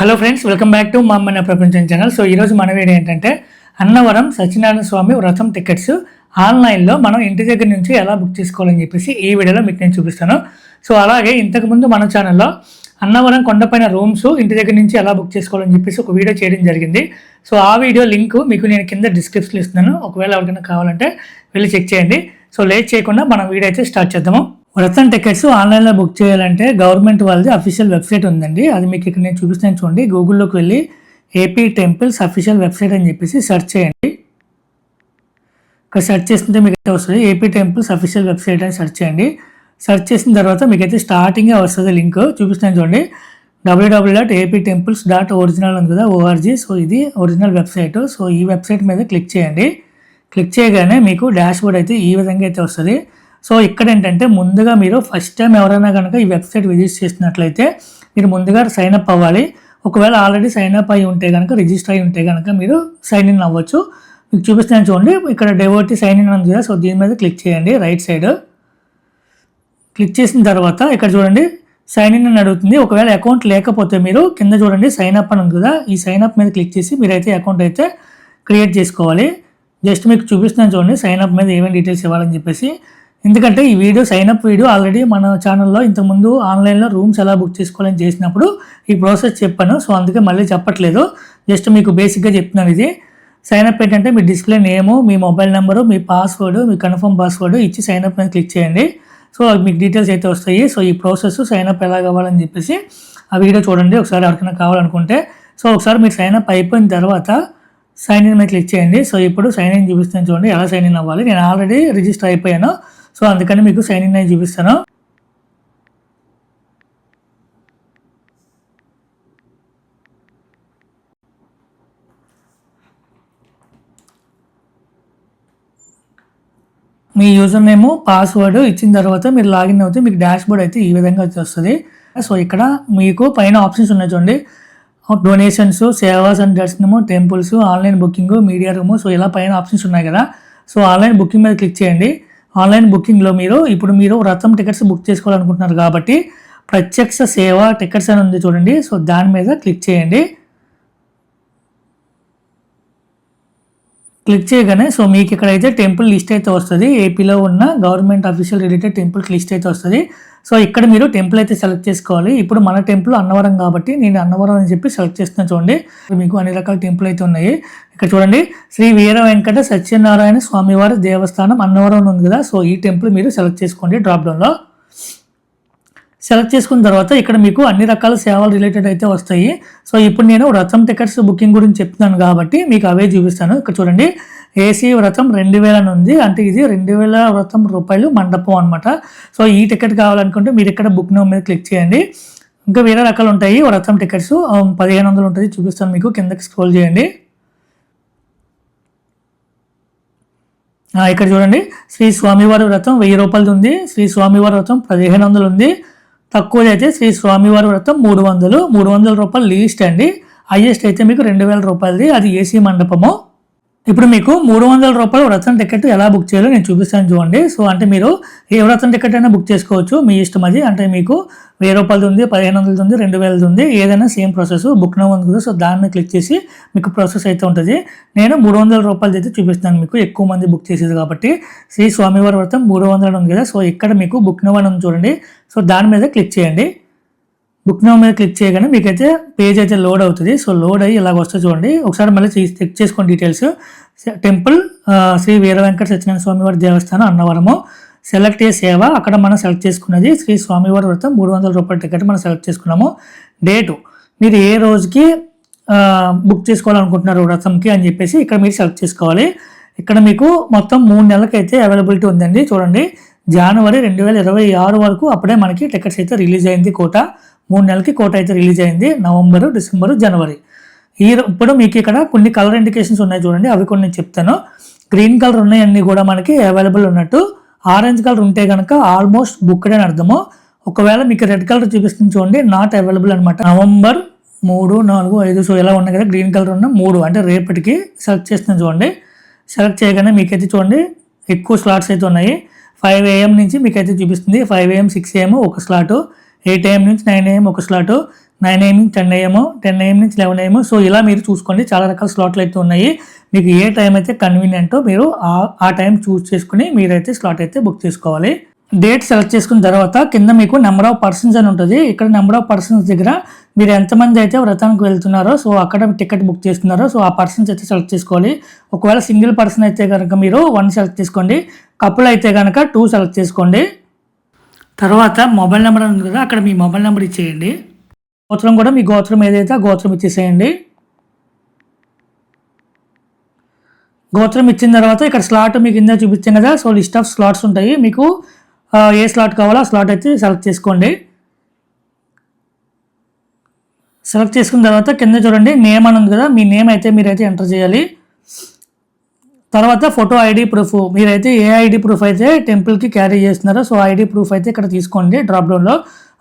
Hello friends welcome back to మా అమ్మన్న ప్రపంచం channel so ఈరోజు మన వీడియో ఏంటంటే అన్నవరం సత్యనారాయణ స్వామి వ్రతం టికెట్స్ ఆన్లైన్లో మనం ఇంటి దగ్గర నుంచి ఎలా బుక్ చేసుకోవాలని చెప్పేసి ఈ వీడియోలో మీకు నేను చూపిస్తాను. సో అలాగే ఇంతకుముందు మన ఛానల్లో అన్నవరం కొండపైన రూమ్స్ ఇంటి దగ్గర నుంచి ఎలా బుక్ చేసుకోవాలని చెప్పేసి ఒక వీడియో చేయడం జరిగింది. సో ఆ వీడియో లింక్ మీకు నేను కింద డిస్క్రిప్షన్లో ఇస్తున్నాను. ఒకవేళ ఎవరికైనా కావాలంటే వెళ్ళి చెక్ చేయండి. సో లేట్ చేయకుండా మనం వీడియో అయితే స్టార్ట్ చేద్దాము. వ్రతం టికెట్స్ ఆన్లైన్లో బుక్ చేయాలంటే గవర్నమెంట్ వాళ్ళది అఫీషియల్ వెబ్సైట్ ఉందండి. అది మీకు ఇక్కడ నేను చూపిస్తాను చూడండి. గూగుల్లోకి వెళ్ళి ఏపీ టెంపుల్స్ అఫీషియల్ వెబ్సైట్ అని చెప్పేసి సెర్చ్ చేయండి. ఇక్కడ సెర్చ్ చేస్తుంటే మీకు అయితే వస్తుంది ఏపీ టెంపుల్స్ అఫీషియల్ వెబ్సైట్ అని సెర్చ్ చేయండి. సెర్చ్ చేసిన తర్వాత మీకైతే స్టార్టింగే వస్తుంది లింక్. చూపిస్తాను చూడండి. W W dot AP temples dot original ఉంది కదా ఓఆర్జీ సో ఇది ఒరిజినల్ వెబ్సైట్. సో ఈ వెబ్సైట్ మీద క్లిక్ చేయండి. క్లిక్ చేయగానే మీకు డాష్ బోర్డ్ అయితే ఈ విధంగా అయితే వస్తుంది. సో ఇక్కడ ఏంటంటే ముందుగా మీరు ఫస్ట్ టైం ఎవరైనా కనుక ఈ వెబ్సైట్ విజిట్ చేసినట్లయితే మీరు ముందుగా సైన్ అప్ అవ్వాలి. ఒకవేళ ఆల్రెడీ సైన్ అప్ అయి ఉంటే కనుక రిజిస్టర్ అయి ఉంటే కనుక మీరు సైన్ ఇన్ అవ్వచ్చు. మీకు చూపిస్తాను చూడండి. ఇక్కడ డెవోటీ సైన్ ఇన్ ఉంది కదా సో దీని మీద క్లిక్ చేయండి రైట్ సైడ్ క్లిక్ చేసిన తర్వాత ఇక్కడ చూడండి సైన్ ఇన్ అని అడుగుతుంది. ఒకవేళ అకౌంట్ లేకపోతే మీరు కింద చూడండి సైన్ అప్ అని ఉంది కదా ఈ సైన్ అప్ మీద క్లిక్ చేసి మీరైతే అకౌంట్ అయితే క్రియేట్ చేసుకోవాలి. జస్ట్ మీకు చూపిస్తున్నాను చూడండి సైన్ అప్ మీద ఏమేమి డీటెయిల్స్ ఇవ్వాలని చెప్పేసి. ఎందుకంటే ఈ వీడియో సైన్అప్ వీడియో ఆల్రెడీ మన ఛానల్లో ఇంతకుముందు ఆన్లైన్లో రూమ్స్ ఎలా బుక్ చేసుకోవాలని చేసినప్పుడు ఈ ప్రాసెస్ చెప్పాను. సో అందుకే మళ్ళీ చెప్పట్లేదు. జస్ట్ మీకు బేసిక్గా చెప్తున్నాను ఇది. సైన్అప్ ఏంటంటే మీ డిస్ప్లే నేము మీ మొబైల్ నెంబరు మీ పాస్వర్డ్ మీ కన్ఫర్మ్ పాస్వర్డ్ ఇచ్చి సైన్అప్ మీద క్లిక్ చేయండి. సో మీకు డీటెయిల్స్ అయితే వస్తాయి. సో ఈ ప్రాసెస్ సైన్అప్ ఎలా కావాలని చెప్పేసి ఆ వీడియో చూడండి. ఒకసారి ఎవరికైనా కావాలనుకుంటే. సో ఒకసారి మీరు సైన్అప్ అయిపోయిన తర్వాత సైన్ ఇన్ మీద క్లిక్ చేయండి. సో ఇప్పుడు సైన్ ఇన్ చూపిస్తాను చూడండి. ఎలా సైన్ ఇన్ అవ్వాలి? నేను ఆల్రెడీ రిజిస్టర్ అయిపోయాను. సో అందుకని మీకు సైన్ ఇన్ అయి చూపిస్తాను. మీ యూజర్ నేమ్ పాస్వర్డ్ ఇచ్చిన తర్వాత మీరు లాగిన్ అవుతే మీకు డాష్ బోర్డ్ అయితే ఈ విధంగా వచ్చేస్తుంది. వస్తుంది సో ఇక్కడ మీకు పైన ఆప్షన్స్ ఉన్నాయి చూడండి. డొనేషన్స్ సేవాస్ అండ్ దర్శనము temples online booking media room so ఇలా పైన ఆప్షన్స్ ఉన్నాయి కదా. సో ఆన్లైన్ బుకింగ్ మీద క్లిక్ చేయండి. ఆన్లైన్ బుకింగ్లో మీరు ఇప్పుడు మీరు రథం టికెట్స్ బుక్ చేసుకోవాలనుకుంటున్నారు కాబట్టి ప్రత్యక్ష సేవ టికెట్స్ అని ఉంది చూడండి. సో దాని మీద క్లిక్ చేయండి. క్లిక్ చేయగానే సో మీకు ఇక్కడ అయితే టెంపుల్ లిస్ట్ అయితే వస్తుంది. ఏపీలో ఉన్న government official related temple list అయితే వస్తుంది. సో ఇక్కడ మీరు టెంపుల్ అయితే సెలెక్ట్ చేసుకోవాలి. ఇప్పుడు మన టెంపుల్ అన్నవరం కాబట్టి నేను అన్నవరం అని చెప్పి సెలెక్ట్ చేస్తున్నాను చూడండి. మీకు అన్ని రకాల టెంపుల్ అయితే ఉన్నాయి. ఇక్కడ చూడండి శ్రీ వీర వెంకట సత్యనారాయణ స్వామివారి దేవస్థానం అన్నవరం ఉంది కదా. సో ఈ టెంపుల్ మీరు సెలెక్ట్ చేసుకోండి డ్రాప్ డౌన్లో. సెలెక్ట్ చేసుకున్న తర్వాత ఇక్కడ మీకు అన్ని రకాల సేవలు రిలేటెడ్ అయితే వస్తాయి. సో ఇప్పుడు నేను రథం టికెట్స్ బుకింగ్ గురించి చెప్తున్నాను కాబట్టి మీకు అవే చూపిస్తాను. ఇక్కడ చూడండి. ఏసీ వ్రతం రెండు వేల ఉంది అంటే ఇది రెండు వేల వ్రతం రూపాయలు మండపం అనమాట సో ఈ టికెట్ కావాలనుకుంటే మీరు ఇక్కడ బుక్ నో మీద క్లిక్ చేయండి. ఇంకా వేరే రకాలు ఉంటాయి. వ్రతం టికెట్స్ పదిహేను వందలు ఉంటుంది. చూపిస్తాను మీకు. కిందకి స్క్రోల్ చేయండి. ఇక్కడ చూడండి. శ్రీ స్వామివారి వ్రతం వెయ్యి రూపాయలది ఉంది. శ్రీ స్వామివారి వ్రతం పదిహేను వందలు ఉంది. తక్కువది అయితే శ్రీ స్వామివారి వ్రతం మూడు వందలు మూడు వందల రూపాయలు లీస్ట్ అండి. హైయెస్ట్ అయితే మీకు రెండు వేల రూపాయలది. అది ఏసీ మండపము. ఇప్పుడు మీకు మూడు వందల రూపాయలు వ్రతం టికెట్ ఎలా బుక్ చేయాలో నేను చూపిస్తాను చూడండి. సో అంటే మీరు ఏ వ్రతం టికెట్ అయినా బుక్ చేసుకోవచ్చు. మీ ఇష్టం అది. అంటే మీకు వెయ్యి రూపాయలది ఉంది పదిహేను వందలది ఉంది రెండు వేలది ఉంది ఏదైనా సేమ్ ప్రాసెస్ బుక్ నో ఉంది కదా సో దాన్ని క్లిక్ చేసి మీకు ప్రాసెస్ అయితే ఉంటుంది. నేను మూడు వందల రూపాయలది అయితే చూపిస్తాను మీకు. ఎక్కువ మంది బుక్ చేసేది కాబట్టి. శ్రీ స్వామివారి వ్రతం మూడు వందలు ఉంది కదా సో ఇక్కడ మీకు బుక్ నో అని ఉంది చూడండి. సో దాని మీద క్లిక్ చేయండి. బుక్ నో మీద క్లిక్ చేయగానే మీకైతే పేజ్ అయితే లోడ్ అవుతుంది. సో లోడ్ అయ్యి ఇలాగ వస్తుంది చూడండి. ఒకసారి మళ్ళీ చెక్ చేసుకోండి డీటెయిల్స్ టెంపుల్ శ్రీ వీర వెంకట సత్యనారాయణ స్వామివారి దేవస్థానం అన్నవరము. సెలెక్ట్ ఏ సేవ అక్కడ మనం సెలెక్ట్ చేసుకున్నది శ్రీ స్వామివారి వ్రతం. మూడు వందల రూపాయల టికెట్ మనం సెలెక్ట్ చేసుకున్నాము. డేటు మీరు ఏ రోజుకి బుక్ చేసుకోవాలనుకుంటున్నారు వ్రతంకి అని చెప్పేసి ఇక్కడ మీరు సెలెక్ట్ చేసుకోవాలి. ఇక్కడ మీకు మొత్తం మూడు నెలలకైతే అవైలబిలిటీ ఉందండి. చూడండి. జనవరి రెండు వేల ఇరవై ఆరు వరకు అప్పుడే మనకి టికెట్స్ అయితే రిలీజ్ అయింది కోట. మూడు నెలలకి కోట అయితే రిలీజ్ అయింది నవంబరు డిసెంబరు జనవరి. ఈ ఇప్పుడు మీకు ఇక్కడ కొన్ని కలర్ ఇండికేషన్స్ ఉన్నాయి చూడండి అవి కొన్ని చెప్తాను. గ్రీన్ కలర్ ఉన్నాయన్నీ కూడా మనకి అవైలబుల్ ఉన్నట్టు. ఆరెంజ్ కలర్ ఉంటే కనుక ఆల్మోస్ట్ బుక్డ్ అని అర్థము. ఒకవేళ మీకు రెడ్ కలర్ చూపిస్తుంది చూడండి నాట్ అవైలబుల్ అనమాట నవంబర్ మూడు నాలుగు ఐదు సో ఇలా ఉన్నాయి కదా గ్రీన్ కలర్ ఉన్న మూడు అంటే రేపటికి సెలెక్ట్ చేస్తుంది చూడండి. సెలెక్ట్ చేయగానే మీకైతే చూడండి ఎక్కువ స్లాట్స్ అయితే ఉన్నాయి. ఫైవ్ ఏఎం నుంచి మీకైతే చూపిస్తుంది ఫైవ్ ఏఎం సిక్స్ ఏఎం ఒక స్లాటు. ఎయిట్ ఏఎం నుంచి నైన్ ఏఎం ఒక స్లాటు నైన్ ఏఎం నుంచి టెన్ ఏఎం టెన్ ఏఎం నుంచి లెవెన్ ఏఎం సో ఇలా మీరు చూసుకోండి. చాలా రకాల స్లాట్లు అయితే ఉన్నాయి. మీకు ఏ టైం అయితే కన్వీనియంటో మీరు ఆ- ఆ టైం చూస్ చేసుకుని మీరైతే స్లాట్ అయితే బుక్ చేసుకోవాలి. డేట్ సెలెక్ట్ చేసుకున్న తర్వాత కింద మీకు నెంబర్ ఆఫ్ పర్సన్స్ అని ఉంటుంది. ఇక్కడ నెంబర్ ఆఫ్ పర్సన్స్ దగ్గర మీరు ఎంతమంది అయితే వ్రతానికి వెళ్తున్నారో సో అక్కడ టికెట్ బుక్ చేస్తున్నారో సో ఆ పర్సన్స్ అయితే సెలెక్ట్ చేసుకోవాలి. ఒకవేళ సింగిల్ పర్సన్ అయితే కనుక మీరు వన్ సెలెక్ట్ చేసుకోండి. కపుల్ అయితే కనుక టూ సెలెక్ట్ చేసుకోండి. తర్వాత మొబైల్ నెంబర్ ఉంది కదా అక్కడ మీ మొబైల్ నెంబర్ ఇచ్చేయండి. గోత్రం కూడా మీ గోత్రం ఏదైతే ఆ గోత్రం ఇచ్చేసేయండి. గోత్రం ఇచ్చిన తర్వాత ఇక్కడ స్లాట్ మీకు కింద చూపించాం కదా సో లిస్ట్ ఆఫ్ స్లాట్స్ ఉంటాయి. మీకు ఏ స్లాట్ కావాలో ఆ స్లాట్ అయితే సెలెక్ట్ చేసుకోండి. సెలెక్ట్ చేసుకున్న తర్వాత కింద చూడండి నేమ్ అని ఉంది కదా మీ నేమ్ అయితే మీరైతే ఎంటర్ చేయాలి. తర్వాత ఫోటో ఐడి ప్రూఫ్ మీరైతే ఏ ఐడి ప్రూఫ్ అయితే టెంపుల్కి క్యారీ చేస్తున్నారో సో ఐడి ప్రూఫ్ అయితే ఇక్కడ తీసుకోండి డ్రాప్ డౌన్లో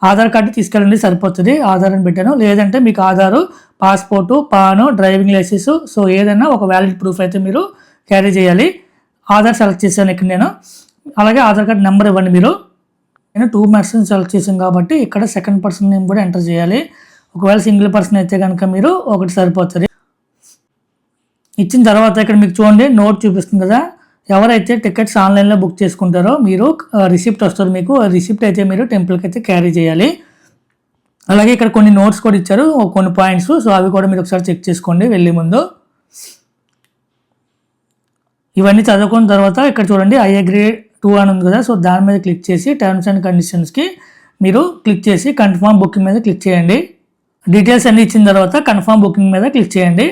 ఆధార్ కార్డు తీసుకెళ్ళండి సరిపోతుంది ఆధార్ అని పెట్టాను. లేదంటే మీకు Aadhaar passport PAN driving licence so ఏదైనా ఒక వ్యాలిడ్ ప్రూఫ్ అయితే మీరు క్యారీ చేయాలి. ఆధార్ సెలెక్ట్ చేశాను ఇక్కడ నేను. అలాగే ఆధార్ కార్డ్ నెంబర్ ఇవ్వండి మీరు. నేను టూ పర్సన్ సెలెక్ట్ చేశాను కాబట్టి ఇక్కడ సెకండ్ పర్సన్ నేమ్ కూడా ఎంటర్ చేయాలి. ఒకవేళ సింగిల్ పర్సన్ అయితే కనుక మీరు ఒకటి సరిపోతుంది. ఇచ్చిన తర్వాత ఇక్కడ మీకు చూడండి నోట్ చూపిస్తుంది కదా. ఎవరైతే టికెట్స్ ఆన్లైన్లో బుక్ చేసుకుంటారో మీరు రిసిప్ట్ వస్తుంది మీకు. రిసిప్ట్ అయితే మీరు టెంపుల్కి అయితే క్యారీ చేయాలి. అలాగే ఇక్కడ కొన్ని నోట్స్ కూడా ఇచ్చారు కొన్ని పాయింట్స్ సో అవి కూడా మీరు ఒకసారి చెక్ చేసుకోండి వెళ్ళే ముందు. ఇవన్నీ చదువుకున్న తర్వాత ఇక్కడ చూడండి ఐ అగ్రీ టూ అని ఉంది కదా. సో దాని మీద క్లిక్ చేసి టర్మ్స్ అండ్ కండిషన్స్కి మీరు క్లిక్ చేసి కన్ఫర్మ్ బుకింగ్ మీద క్లిక్ చేయండి. డీటెయిల్స్ అన్ని ఇచ్చిన తర్వాత కన్ఫర్మ్ బుకింగ్ మీద క్లిక్ చేయండి.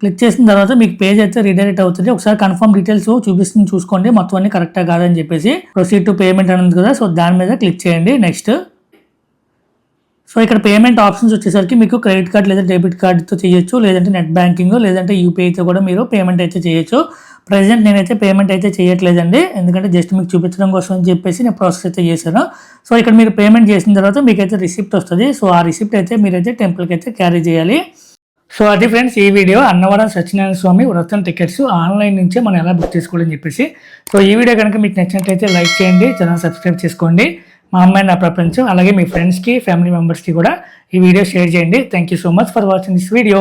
క్లిక్ చేసిన తర్వాత మీకు పేజ్ అయితే రీడైరెక్ట్ అవుతుంది. ఒకసారి కన్ఫర్మ్ డీటెయిల్స్ చూపిస్తుంది చూసుకోండి. మొత్తం అన్ని కరెక్టా కాదని చెప్పేసి ప్రొసీడ్ టు పేమెంట్ అనేది కదా సో దాని మీద క్లిక్ చేయండి. నెక్స్ట్ సో ఇక్కడ పేమెంట్ ఆప్షన్స్ వచ్చేసరికి మీకు క్రెడిట్ కార్డ్ లేదా డెబిట్ కార్డ్తో చేయొచ్చు లేదంటే నెట్ బ్యాంకింగ్ లేదంటే యూపీఐతో కూడా మీరు పేమెంట్ అయితే చేయొచ్చు. ప్రజెంట్ నేనైతే పేమెంట్ అయితే చేయట్లేదండి. ఎందుకంటే జస్ట్ మీకు చూపించడం కోసం అని చెప్పేసి నేను ప్రాసెస్ అయితే చేశాను. సో ఇక్కడ మీరు పేమెంట్ చేసిన తర్వాత మీకైతే రిసిప్ట్ వస్తుంది. సో ఆ రిసిప్ట్ అయితే మీరైతే టెంపుల్కి అయితే క్యారీ చేయాలి. సో అది ఫ్రెండ్స్ ఈ వీడియో అన్నవరం సత్యనారాయణ స్వామి వ్రతం టికెట్స్ ఆన్లైన్ నుంచే మనం ఎలా బుక్ చేసుకోవాలని చెప్పేసి. సో ఈ వీడియో కనుక మీకు నచ్చినట్లయితే లైక్ చేయండి ఛానల్ సబ్స్క్రైబ్ చేసుకోండి. మా అమ్మాయి నా ప్రపంచం అలాగే మీ ఫ్రెండ్స్కి ఫ్యామిలీ మెంబర్స్కి కూడా ఈ వీడియో షేర్ చేయండి. Thank you so much for watching this video